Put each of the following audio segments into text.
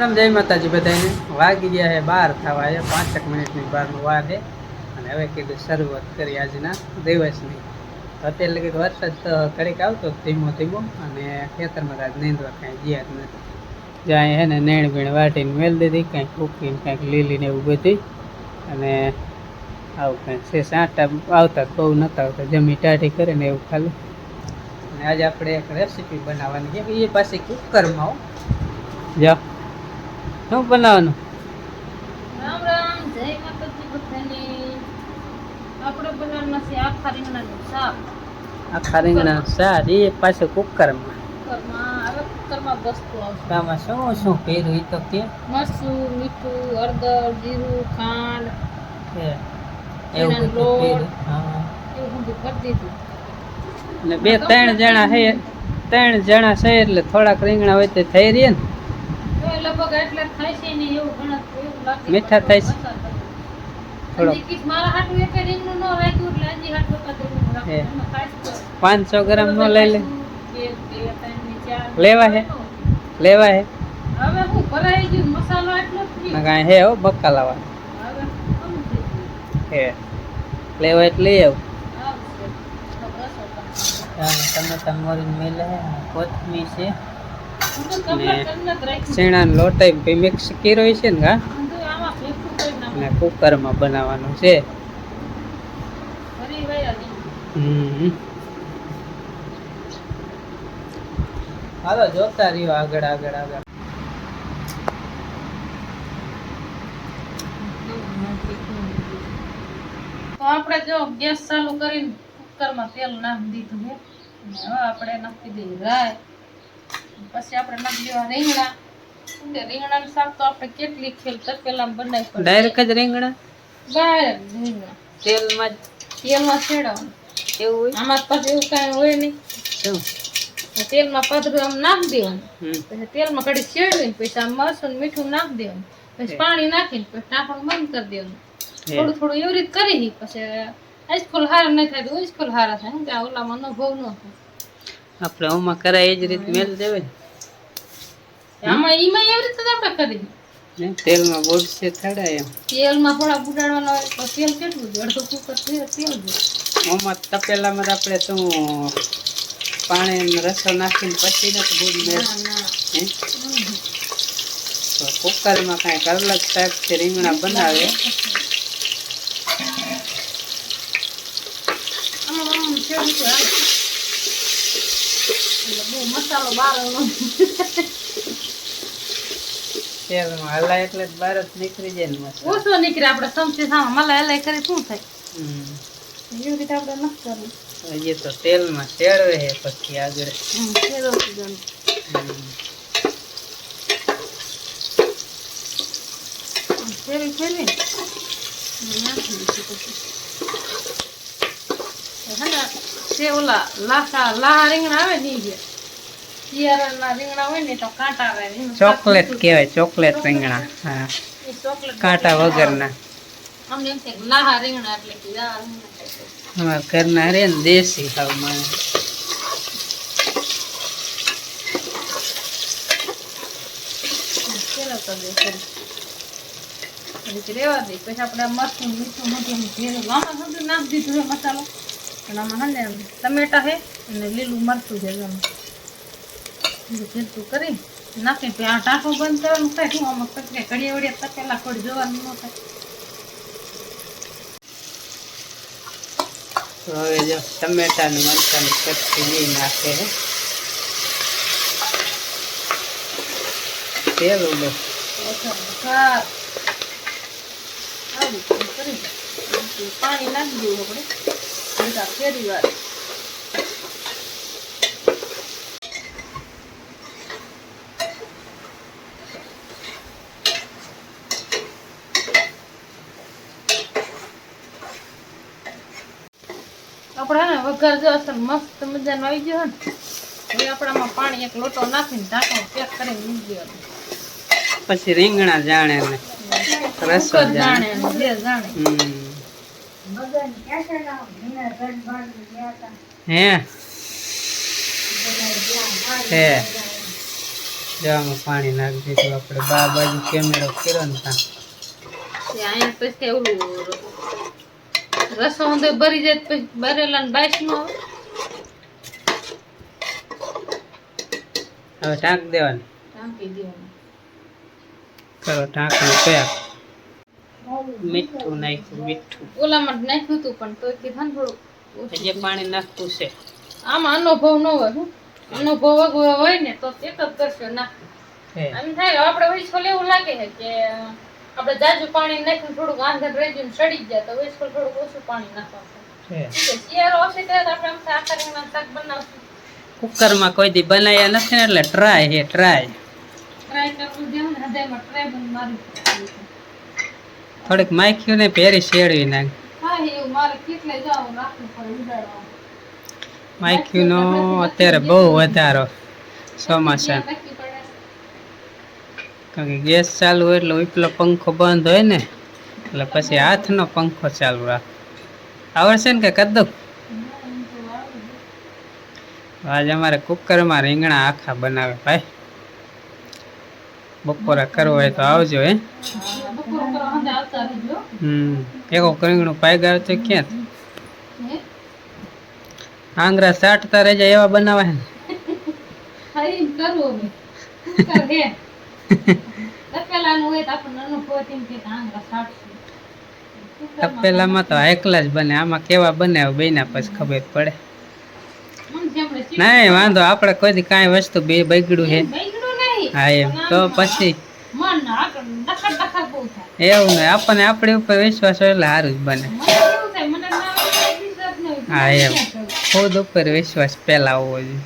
રામ જય માતાજી બધાને વાગી ગયા છે બાર, થવા છે પાંચેક મિનિટની બહારનું છે અને હવે કીધું શરૂઆત કરી આજના દિવસની. અત્યારે લગી વરસાદ તો કડીક આવતો ધીમો ધીમો અને ખેતરમાં આજ નીંદવા કાંઈ ગયા જ નથી. જ્યાં હે ને નેણ બીણ વાટીને મેલ દીધી કાંઈક કૂકીને કાંઈક લીલી ને એવું બધી અને આવું કાંઈક છે સાંટા આવતા જ બહુ નતા આવતા. જમી ટાઢી કરે ને એવું ખાલી. અને આજે આપણે એક રેસીપી બનાવવાની છે, એ પાછી કુકરમાં આવો જાઓ શું બનાવવાનું? રામ રામ જય માતાજી બધાને. આપણે બનાવવાના છે આખા રીંગણાનું શાક. આખા રીંગણા શાક એ પાછું કુકરમાં. કુકરમાં શું શું પહેર્યું એ તો કે? મરચું મીઠું હળદર જીરું ખાંડ. એવું બધું હા એવું બધું કરી દીધું. અને બે ત્રણ જણા છે ત્રણ જણા છે એટલે થોડાક રીંગણા હોય તે થઈ રહે ને. તો એ લગભગ એટલે થાય છે ને એવું ગણત એવું લાગે મીઠા થાય છે? થોડોક. હજી કીધું મારા હાટું એક રીંગણું ન રાખ્યું એટલે હજી હાટું એકાદ રીંગણું રાખું. હે. એમાં ખાય છે તો. પાંચસો ગ્રામ નો લઈ લે બે, બે, ત્રણ ને ચાર. લેવા હે? લેવા હે હવે હું ભરાઈ ગયું મસાલો એટલો જ ને રહ્યો. કાંઈ હે હો બક્કા લાવવા હવે કમ થઈ ગયું. હે લેવા એટલે લઈ આવું આવશે. તો બસ હવે. હા, ટમેટા મોરીને મેલે હે કોથમીર છે હું રાખી. શેણાનો લોટ મિક્સ કર્યો છે ને હા? હું. અને કુકરમાં બનાવવાનું છે. હાલો જોતા રહ્યો આગળ આગળ આગળ. તો આપણે જો ગેસ ચાલુ કરીને કુકરમાં તેલ નાખી દીધું છે. હવે આપણે નાખી દઈએ રાય પછી આપણે નાખી દેવા રીંગણા. રીંગણાનું શાક તો આપણે કેટલી ખેલ તપેલામાં બનાવી પડે ડાયરેક્ટ જ રીંગણા? તેલમાં તેલમાં છેડવાનું એવું હોય? આમાં પછી એવું કાંઈ હોય નહીં. શું? તેલમાં પાતળું આમ નાખી દેવાનું. પછી તેલમાં કડી છેડવી પછી આમ મરસું મીઠું નાખી દેવાનું. પછી પાણી નાખીને પછી નાખવાનું બંધ કરી દેવાનું. થોડું થોડું એવી રીતે કરી પછી આઈસ્કૂલ હારા નહીં થાય તો આઈસ્કૂલ હારા થાય. ઓલામાં નો અનુભવ ન થાય. આપણે ઓમાં કરાય એ જ રીત મેલ દેવે આમાં ઈમાં એવી રીતે આપણે કરી ને તેલમાં બોડશે થડાય એમ. તેલમાં થોડા બુડાડવાનો હોય તો તેલ કેટલું જોઈએ અડધો કુકર તેલ જોઈએ ઓમાં તપેલામાં આપણે તું પાણી રસો નાખીને પછી નથી મેળ હમ. તો કુકરમાં કાંઈક અલગ ટાઈપથી રીંગણા બનાવે. આમાં આમ છેડું તો હાલે. એટલે બહુ મસાલો બાર તેલમાં હલાય એટલે બહાર જ નીકળી જાય ને મસાલો ઓછો નીકળે આપણે સમસી સામે મલાઈ હલાઈ કરી શું થાય એવી રીતે આપણે નથી કરવું હજી તો તેલમાં શેળવે છે પછી આગળ હમ, ફેરવતું જવાનું. હમ. આમ ફેરવી ફેરવી અને નાખી દઈશું પછી. હે ને, તે ઓલા લાસા લાહા રીંગણા આવે ને જે. ચોકલેટ મીઠું. કહેવાય ચોકલેટ રીંગણા હા. કાંટા વગરના. છે. અમારા ઘરના રે ને દેશી માને રેવા દે. પછી આપણે મરચું મીઠું બધું ભેરું આમાં બધું નાખી દીધું મસાલો. અને આમાં હે ને ટમેટા છે અને લીલું મરચું છે બધું કરી નાખી પછી આ ટાંકો બંધ કરવાનું થાય. શું આમાં કચરે ઘડીએ વળીએ તપેલા કોઈ જોવાનું ન થાય. હવે જો ટમેટાનું મરચાનું મરચાની લઈ નાખે તેલ ઉડે પાણી નાખી દેવું આપણે. ફેરી વાર. આપણે વઘાર જો અસર મસ્ત મજાનો આવી ગયો ને. હવે આપણામાં પાણી એક લોટો નાખીને ઢાંકણું પેક કરીને મૂકી ગયો પછી રીંગણા જાણે ને રસો જાણે. જે જાણે. હે? હે? જવામાં પાણી નાખી દીધું આપણે. બા બાજુ કેમેરો કર્યો ને ત્યાં અહીંયા પછી ઓલું રસો અંદર ભરી જાય પછી ભરેલા નો આવે હવે ઢાંક દેવાનું. ઢાંકી દેવાનું. કરો ઢાંકણ પેક મીઠું નાખ્યું મીઠું. ઓલામાં નાખ્યું હતું પણ તો કીધું થોડું જે પાણી નાખતું છે. આમાં અનુભવ ન હોય શું અનુભવ હોય ને તો એક જ કરશે ના. એમ થાય આપણે વૈસકોલ એવું લાગે છે કે આપણે જાજુ પાણી નાખીને થોડુંક આંધણ રહી સડી જાય તો વૈસકોલ થોડુંક ઓછું પાણી નાખવાનું શિયાળો હશે ત્યારે આપણે આમ આખા શાક બનાવશું. કુકરમાં કોઈ દી બનાવ્યા નથી એટલે ટ્રાય હે ટ્રાય ટ્રાય કરવું જેવું હૃદયમાં ટ્રાય બન મારી થોડીક માખ્યું ને પેરી શેડવી નાખ માખ્યું નો અત્યારે બહુ વધારો. ચોમાસા કારણ કે ગેસ ચાલુ હોય એટલે ઉપલો પંખો બંધ હોય ને એટલે પછી હાથનો પંખો ચાલુ રાખ. આવડશે ને કે કરી આજે અમારે કુકરમાં રીંગણા આખા બનાવે ભાઈ. બપોરા કરવો હોય તો આવજો હે. હમ એકો રીંગણું પાઈ ગયો તો ક્યાં? આંગરા સાટતા રહી જાય એવા બનાવે ને. કરવું તપેલાનું હોય તો આપણને અનુભવ તેમ કે આંગળા સાટશું તપેલામાં તો એકલા જ બને આમાં કેવા બને બે બેના પછી ખબર પડે. છે નહીં વાંધો આપણે કોઈ કાંઈ વસ્તુ બે બગડ્યું હે. હા એમ. તો પછી? એવું નહીં આપણને આપણી ઉપર વિશ્વાસ હોય એટલે સારું જ બને. ના ન. હા એમ. ખુદ ઉપર વિશ્વાસ પહેલા હોવો જોઈએ.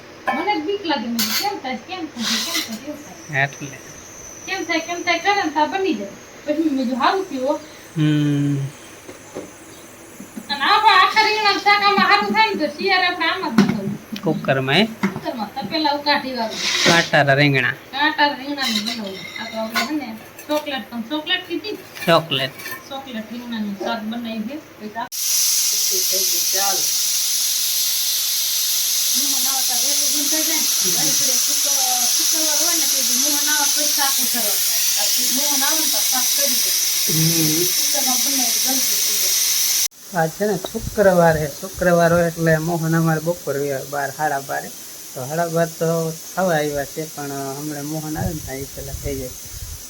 એટલે. સેકન્ડ સેકન્ડ થાય તા બની જાય. પછી મેં જો હારું પીવો. હમ. અને આપણે આખા રીંગણાનું શાક આમાં હારું થાય ને તો શિયાળે કામ જ કુકરમાં કુકરમાં તપેલા ઉકાટી વાળું. કાંટારા રીંગણા. કાંટા રીંગણાનું બનાવવું આ તો આપણે છે ને ચોકલેટ પણ ચોકલેટ કીધી ચોકલેટ. ચોકલેટ રીંગણાનું શાક બનાવી દે. આ ચાલો મહેમાન આવતા વહેલું બંધાઈ જાય ને ઘડી ઘડી શુક્ર- શુક્રવાર હોય ને તો મહેમાન આવે ઉતરવા આ છે ને શુક્રવાર શુક્રવાર એટલે મોહન અમારે બપોર બાર, સાડા બારે. તો સાડા બાર તો થવા આવ્યા છે, પણ હમણાં મોહન આવે ને એ પહેલાં થઈ જાય.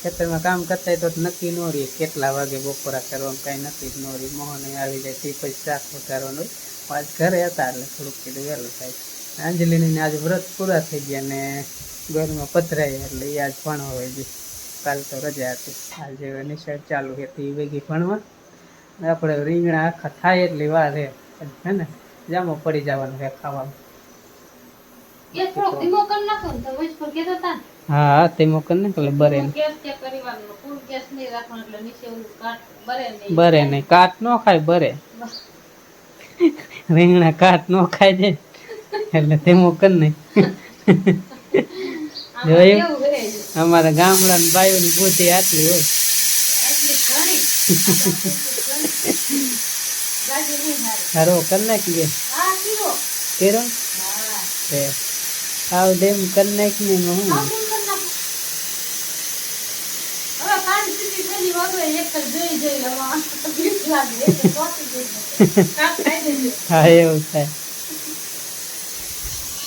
ખેતરમાં કામ કરતા તો નક્કી ન રહીએ કેટલા વાગે બપોરા કરવાનું, કાંઈ નક્કી જ ન રહી મોહન આવી જાય તે પછી શાક ઉતારવાનું આજ ઘરે હતા એટલે થોડુંક કીધું વહેલું થાય. અંજલિની આજે વ્રત પૂરા થઈ ગયા ને ઘરમાં પથરાય એટલે એ આજ ભણવા હોય છે કાલ તો રજા હતી. આજે નિશાળ ચાલુ હતી એ ભેગી ભણવા. આપણે રીંગણા આખા થાય એટલી વાર રે હે ને? જામો પડી જવાનું હે ખાવાનું. હા તે મોકલ ને. એટલે બરે બરે નહીં. બરે નહીં. કાટ ન ખાય બરે. રીંગણા કાટ નો ખાય છે. એટલે તે મોકલ નહીં જોયું? અમારા ગામડાની બાયોની બુદ્ધિ આટલી હોય. આટલી હારે. સારો કર નાખી. તે આવ દે કર નાખી ને હું? કરી. હા એવું થાય.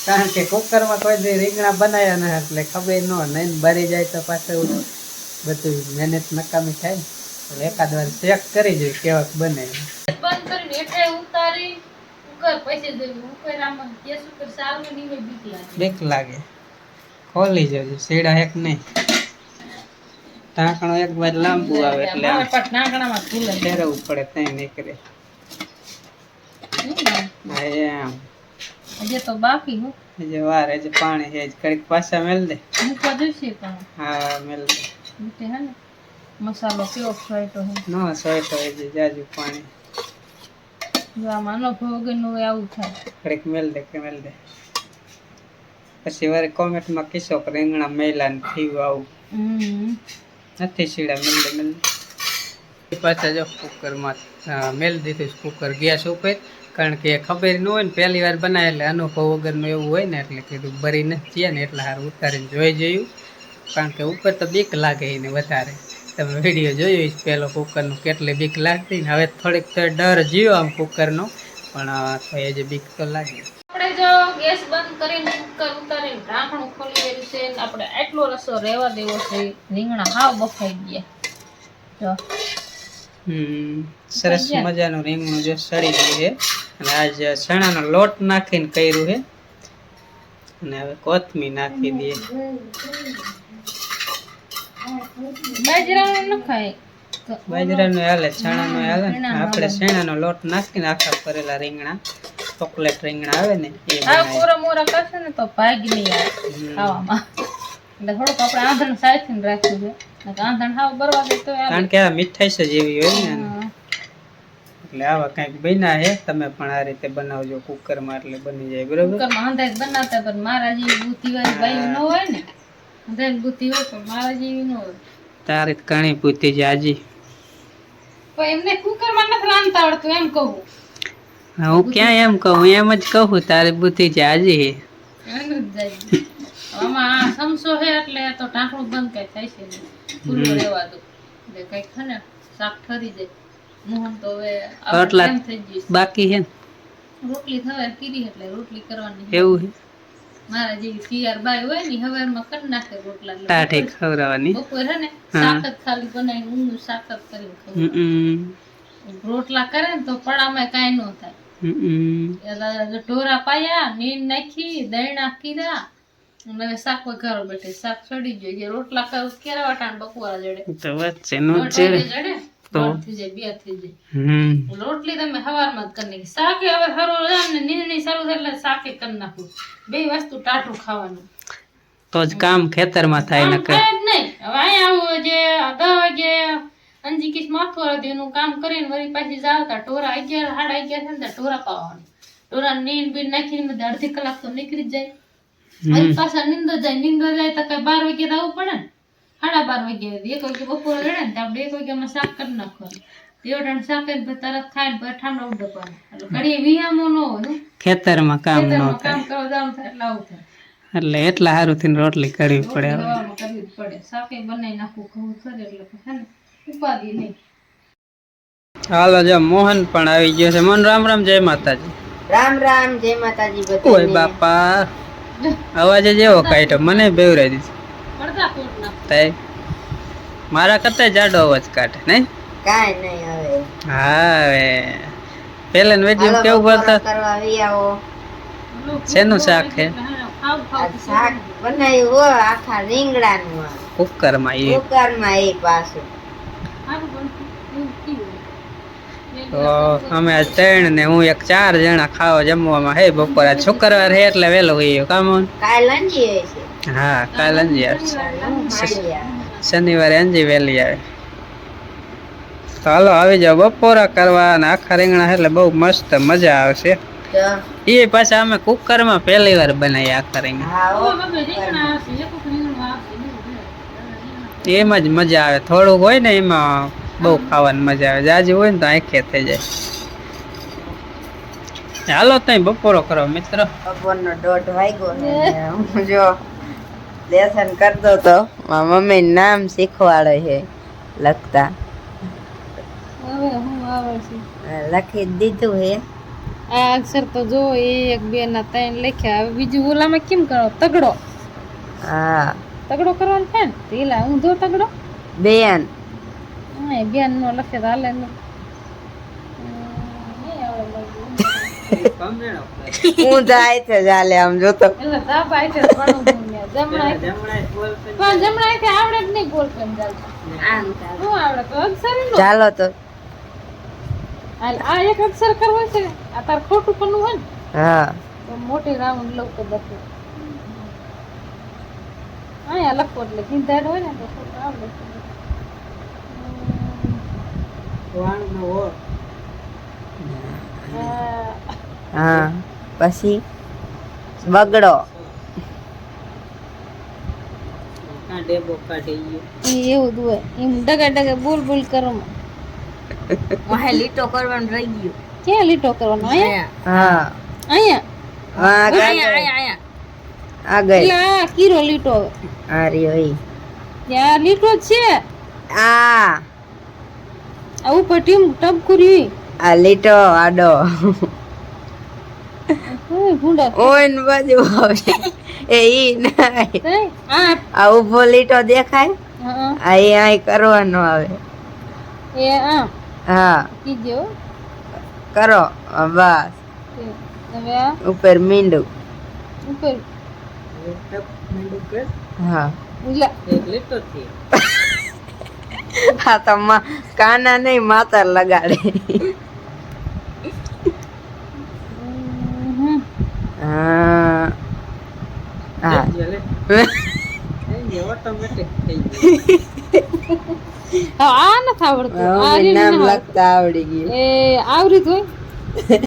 કારણ કે કુકરમાં કોઈ દી રીંગણા બનાવ્યા ન એટલે ખબર ન નહીં બરી જાય તો પાછું બધું મહેનત નકામી થાય એટલે એકાદ વાર ચેક કરી જોઈએ કેવાક બને. બંધ કરીને હેઠે ઉતારી કુકર પછી જોયું કુકર આમાં ગેસ ઉપર સારું નહીં બીક લાગે. બીક લાગે. ખોલી જજો સીડા એક નહીં. ઢાંકણો એક બાજુ લાંબુ આવે એટલે ખુલે. ફેરવવું પડે ત્યાં નીકળે. એમ. હજી તો બાકી હું. હજી વાર હજે પાણી છે કડીક પાછા મેલ દે. મૂકવા જોઈશે પણ. હા મેલ દે. મીઠે હે ને. મસાલો કેવો ફ્રાઈટો હે. ન સોયતો હજી જાજુ પાણી. જો આમાં વગરનું હોય આવું થાય. કડીક મેલ દે કે મેલ દે. પછી વારે કોમેન્ટમાં કીશો કે રીંગણા મેલા ને થયું આવું. હમ. નથી સીડા મેલ દે મેલ દે. પાછા જો કુકરમાં મેલ દીધું કુકર ગેસ ઉપર. કારણ કે ખબર ન હોય ને, પહેલી વાર બનાવે એટલે અનુભવ વગરનું એવું હોય ને, એટલે કીધું બરી નથી થયા ને, એટલે સારું ઉતારીને જોઈ જોયું. કારણ કે ઉપર તો બીક લાગે એને વધારે. તમે વીડિયો જોયો હશે પેલો કુકરનું, કેટલી બીક લાગતી ને, હવે થોડીક તો ડર જીવો આમ કુકરનો, પણ એ જે બીક તો લાગે. આપણે જો ગેસ બંધ કરીને કુકર ઉતારીને ઢાંકણું ખોલી દેવું છે આપણે આટલો રસો રહેવા દેવો છે, રીંગણા હાવ બફાઈ ગયા. જો. સરસ મજાનું રીંગણું જો સડી ગયું છે. અને આજ ચણાનો લોટ નાખીને કર્યું છે. અને હવે કોથમી નાખી દઈએ. બાજરાનું નખાય બાજરાનો હાલે ચણાનો હાલે. આપણે ચણાનો લોટ નાખીને આખા કરેલા રીંગણા ચોકલેટ રીંગણા આવે ને એ આ મોરા મોરા કરશે ને તો ભાગ નહીં આવે ખાવામાં. એટલે થોડુંક આપણે આંધણ સાચીને રાખ્યું છે કારણ કે આ મીઠાઈ છે જેવી હોય ને એટલે આવા કંઈક બન્યા છે. તમે પણ આ રીતે બનાવજો કુકરમાં એટલે બની જાય બરોબર? કુકરમાં હંધાઈ બનાવતા પણ મારા જેવી બુદ્ધિવાળી ભાઈ ન હોય ને. હંધાઈ બુદ્ધિ હોય પણ મારા જેવી ન હોય. તારી ઘણી છે આજી. પણ એમને કુકરમાં નથી રાંધતા આવડતું એમ કહું. હું ક્યાં એમ કહું? એમ જ કહું તારી બુદ્ધિ આજી એનું આમાં સમસો છે એટલે તો ઢાંકણું બંધ કઈ થાય છે ખુલ્લું રહેવા એટલે કંઈક છે ને શાક ઠરી જાય મોહન તો હવે રોટલા થઈ ગયું બાકી છે રોટલી થવા કીધી એટલે રોટલી કરવાની એવું છે મારા જેવી સીઆર બાઈ હોય ને હવારમાં કરી નાખે રોટલા. ટાઢે ખવડાવવાની? બપોર હે ને. શાક જ ખાલી બનાવી ઊંઘનું શાક જ કરીને રોટલા કરે ને તો પડામાં કાંઈ ન થાય. ઢોરા પાયા નીંદ નાખી કીધા અને હવે શાક વઘારો બેઠે. શાક ચડી ગયો. રોટલા કરું ક્યારે વટાણ બપોરા જડે? તો વચ્ચે છે વાગે જડે? તો? થઈ જાય બે થઈ જાય. હમ. રોટલી તમે સવારમાં જ કરી નાખી. શાકે હવે હરો ને નીંદણી શરૂ થાય એટલે શાકે કરી નાખું. બે વસ્તુ ટાઢું ખાવાનું. તો જ કામ ખેતરમાં થાય ને જ નહીં. હવે અહીંયા આવું જે દસ વાગે અંજી કિસ માથું હતી એનું કામ કરીને વળી પાછી જાવતા ટોરા અગિયાર સાડા અગિયાર થાય ને ટોરા પાવાનું. ટોરા નીંદ બીન નાખીને બધા અડધી કલાક તો નીકળી જ જાય. અને પાછા નીંદો જાય નીંદો જાય તો કઈ બાર વાગે તો આવવું પડે ને. સાડા બાર વાગે એક વાગે બપોર રડે ને આપણે એક વાગે શાક કરી નાખવાનું. દેવડાને શાક તરત ખાઈને પછી ઠાંડા ઉડકવાનું એટલે ઘડીએ વિહામો ન હોય ને. ખેતરમાં કામ ન થાય. કામ કરવા જવાનું થાય એટલે આવું થાય. એટલે એટલા સારું થઈને રોટલી કરવી પડે કરવી પડે. શાકે બનાવી નાખવું ખાવું ખરે એટલે હે ઉપાધિ નહીં. હાલો જો મોહન પણ આવી ગયો છે. મોહન રામ રામ જય માતાજી. રામ રામ જય માતાજી ઓય બાપા. અવાજ જ એવો કાઢ્યો. મને બેવરાઈ દીધું. પડદા તાય મારા કરતા જાડો અવાજ કાઢે નહીં? કાઈ નહીં હવે. હા હવે. પેલા ને વેડિયો કેવું બોલતા કરવા શેનું શાક છે? શાક બનાવ્યું હો આખા રીંગણાનું. કુકરમાં એ. કુકરમાં એ પાછું સારું બનતું એવું કેવું તો અમે આજ ત્રણ ને હું એક ચાર જણા ખાવા જમવામાં હે બપોર આજ શુક્રવાર હે એટલે વહેલો હોય કામ કાલ અંજી હા કાલ અંજી શનિવારે અંજી વહેલી આવે. તો હાલો આવી જાવ બપોરા કરવા અને આખા રીંગણા એટલે બહુ મસ્ત મજા આવશે એ પાછા અમે કુકરમાં પહેલી વાર બનાવી આખા રીંગણા. એમાં જ મજા આવે. થોડુંક હોય ને એમાં બહુ ખાવાની મજા આવે. જાજી હોય ને તો આંખે થઈ જાય. હાલો તઈ બપોરો કરો મિત્ર. બપોરનો દોઢ વાગ્યો ને હું જો લેસન કરતો તો મારા મમ્મી નામ શીખવાડે છે લખતા. હવે હું આવે છે? લખી દીધું હે આ અક્ષર તો જો એક બે ના ત્રણ લખ્યા. હવે બીજું ઓલામાં કેમ કરો? તગડો. હા. તગડો કરવાનો છે ને? પેલા ઊંધો તગડો. બેન. હા બેન નો લખે તો હાલે નહીં હું જાય છે ચાલે આમ જોતો હું નહીં. ચાલો તો. આ એક અક્ષર કરવો છે. આ તાર ખોટું પણ હોય ને. હા. મોટી રાઉન્ડ લઉં તો બધું અહીંયા લખો એટલે ગીંધાડ હોય ને તો આવડે હા. પછી બગડો ડેબો કાઢી ગયો ઈ એવું જ એમ ડગા ડગા બોલ બોલ કરો. વાહે લીટો કરવાનું રહી ગયું. ક્યાં લીટો કરવાનો? અહીંયા? હા. અહીંયા? હા અહીંયા અહીંયા આગળ આ કીરો લીટો. આ રહ્યો ત્યાં લીટો છે. આ. આ પટ્યું ટીમ કર્યું આ લીટો આડો હોય ભૂંડા. ઓય ને બાજુ આવે. એ ઈ નહીં? આ આ લીટો દેખાય? આ એ આય કરવાનો આવે. એ આ. હા. કીજો કરો બસ. હવે આ. ઉપર મીંડું. ઉપર. હા. ઉલા. લીટો થી હા તો કાના નહીં માતર લગાડે. હા. હા. આ નથી આવડતું. આ નામ ના લખતા આવડી ગયું. એ આવરી હોય.